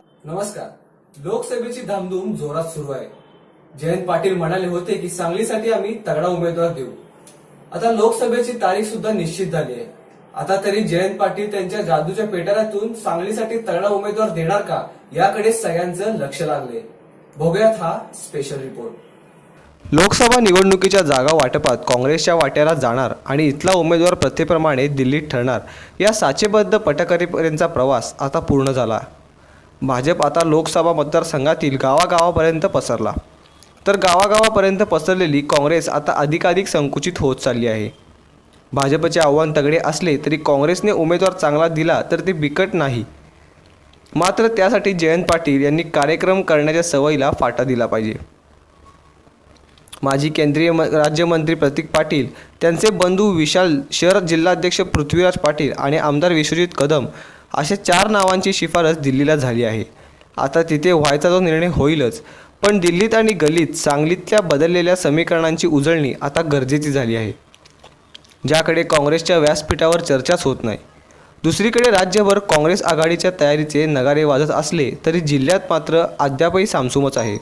नमस्कार. लोकसभेची धामधूम जोरात सुरू आहे. जयंत पाटील म्हणाले होते की सांगलीसाठी आम्ही तगडा उमेदवार देऊ. आता लोकसभेची तारीख सुद्धा निश्चित झाली आहे. आता तरी जयंत पाटील त्यांच्या जादूच्या पेटाऱ्यातून सांगलीसाठी तगडा उमेदवार देणार का याकडे सगळ्यांचं लक्ष लागले बघूयात हा स्पेशल रिपोर्ट लोकसभा निवडणुकीच्या जागा वाटपात काँग्रेसच्या वाट्याला जाणार आणि इथला उमेदवार प्रथेप्रमाणे दिल्लीत ठरणार या साचेबद्ध पटकरीपर्यंतचा प्रवास आता पूर्ण झाला. भाजप आता लोकसभा मतदारसंघातील गावागावापर्यंत पसरला. तर गावागावापर्यंत पसरलेली काँग्रेस आता अधिकाधिक संकुचित होत चालली आहे. भाजपचे आव्हान तगडे असले तरी काँग्रेसने उमेदवार चांगला दिला तर ते बिकट नाही. मात्र त्यासाठी जयंत पाटील यांनी कार्यक्रम करण्याच्या सवयीला फाटा दिला पाहिजे. माजी केंद्रीय म राज्यमंत्री प्रतीक पाटील त्यांचे बंधू विशाल शहर जिल्हाध्यक्ष पृथ्वीराज पाटील आणि आमदार विश्वजित कदम अशा चार नावांची शिफारस दिल्लीला झाली आहे. आता तिथे व्हायचा तो निर्णय होईलच. पण दिल्लीत आणि गल्लीत सांगलीतल्या बदललेल्या समीकरणांची उजळणी आता गरजेची झाली आहे. ज्याकडे काँग्रेसच्या व्यासपीठावर चर्चाच होत नाही. दुसरीकडे राज्यभर काँग्रेस आघाडीच्या तयारीचे नगारे वाजत असले तरी जिल्ह्यात मात्र अद्यापही सामसुमच आहे.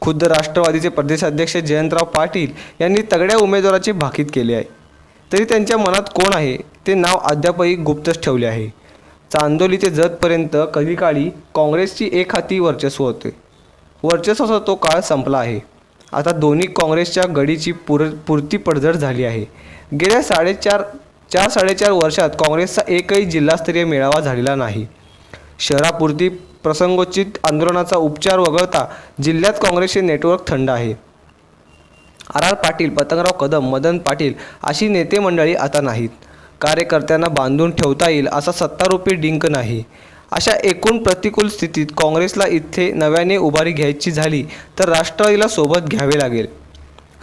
खुद्द राष्ट्रवादीचे प्रदेशाध्यक्ष जयंतराव पाटील यांनी तगड्या उमेदवाराची भाकीत केली आहे. तरी त्यांच्या मनात कोण आहे? ते नाव अद्यापही गुप्तच ठेवले आहे. चांदोली ते जतपर्यंत कधी काळी काँग्रेसची एक हाती वर्चस्व होते. वर्चस्वाचा तो काळ संपला आहे. आता दोन्ही काँग्रेसच्या गडीची पुर पुरती पडझड झाली आहे. गेल्या साडेचार चार साडेचार वर्षात काँग्रेसचा एकही जिल्हास्तरीय मेळावा झालेला नाही. शहरापुरती प्रसंगोचित आंदोलनाचा उपचार वगळता जिल्ह्यात काँग्रेसचे नेटवर्क थंड आहे. आर आर पाटील पतंगराव कदम मदन पाटील अशी नेते मंडळी आता नाहीत. कार्यकर्त्यांना बांधून ठेवता येईल असा सत्तारूपी डिंक नाही. अशा एकूण प्रतिकूल स्थितीत काँग्रेसला इथे नव्याने उभारी घ्यायची झाली तर राष्ट्रवादीला सोबत घ्यावे लागेल.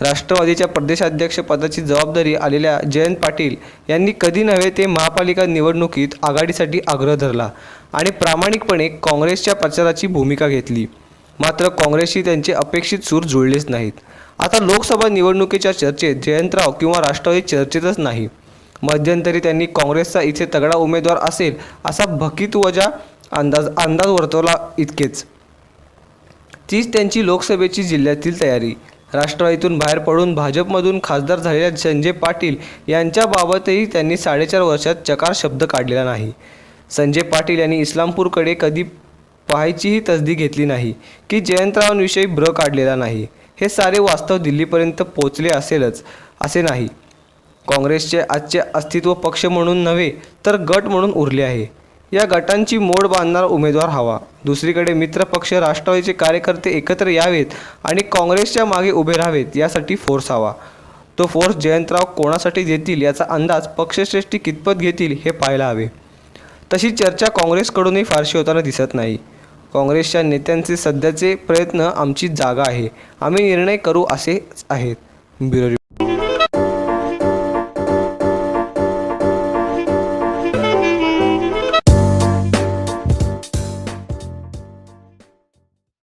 राष्ट्रवादीच्या प्रदेशाध्यक्षपदाची जबाबदारी आलेल्या जयंत पाटील यांनी कधी नव्हे ते महापालिका निवडणुकीत आघाडीसाठी आग्रह धरला आणि प्रामाणिकपणे काँग्रेसच्या प्रचाराची भूमिका घेतली. मात्र काँग्रेसशी त्यांचे अपेक्षित सूर जुळलेच नाहीत. आता लोकसभा निवडणुकीच्या चर्चेत जयंतराव किंवा राष्ट्रवादी चर्चेतच नाही. मध्यंतरी त्यांनी काँग्रेसचा इथे तगडा उमेदवार असेल असा भकीतवजा अंदाज अंदाज वर्तवला इतकेच. तीच त्यांची लोकसभेची जिल्ह्यातील तयारी. राष्ट्रवादीतून बाहेर पडून भाजपमधून खासदार झालेल्या संजय पाटील यांच्याबाबतही त्यांनी साडेचार वर्षात चकार शब्द काढलेला नाही. संजय पाटील यांनी इस्लामपूरकडे कधी पाहायचीही तसदी घेतली नाही की जयंतरावांविषयी ब्र काढलेला नाही. हे सारे वास्तव दिल्लीपर्यंत पोचले असेलच असे नाही. काँग्रेसचे आजचे अस्तित्व पक्ष म्हणून नव्हे तर गट म्हणून उरले आहे. या गटांची मोड बांधणारा उमेदवार हवा. दुसरीकडे मित्र पक्ष राष्ट्रवादीचे कार्यकर्ते एकत्र यावेत आणि काँग्रेसच्या मागे उभे राहावेत यासाठी फोर्स हवा. तो फोर्स जयंतराव कोणासाठी देतील याचा अंदाज पक्षश्रेष्ठी कितपत घेतील हे पाहायला हवे. तशी चर्चा काँग्रेसकडूनही फारशी होताना दिसत नाही. काँग्रेसच्या नेत्यांचे सध्याचे प्रयत्न आमची जागा आहे. आम्ही निर्णय करू असेच आहेत. ब्युरो